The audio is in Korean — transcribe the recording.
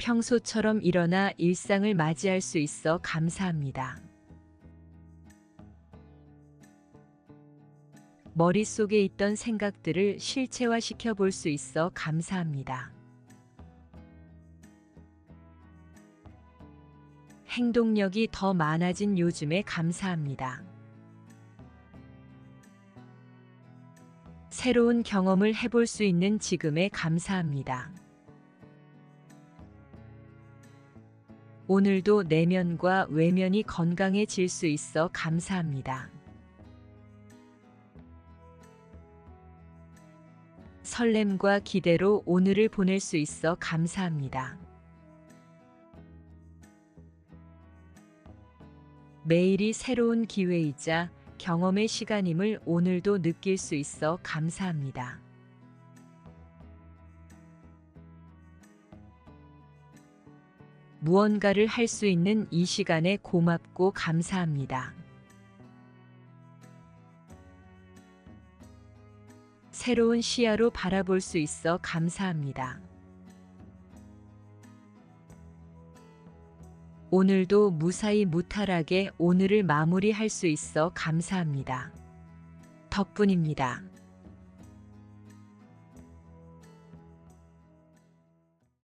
평소처럼 일어나 일상을 맞이할 수 있어 감사합니다. 머릿속에 있던 생각들을 실체화시켜 볼 수 있어 감사합니다. 행동력이 더 많아진 요즘에 감사합니다. 새로운 경험을 해볼 수 있는 지금에 감사합니다. 오늘도 내면과 외면이 건강해질 수 있어 감사합니다. 설렘과 기대로 오늘을 보낼 수 있어 감사합니다. 매일이 새로운 기회이자 경험의 시간임을 오늘도 느낄 수 있어 감사합니다. 무언가를 할 수 있는 이 시간에 고맙고 감사합니다. 새로운 시야로 바라볼 수 있어 감사합니다. 오늘도 무사히 무탈하게 오늘을 마무리할 수 있어 감사합니다. 덕분입니다.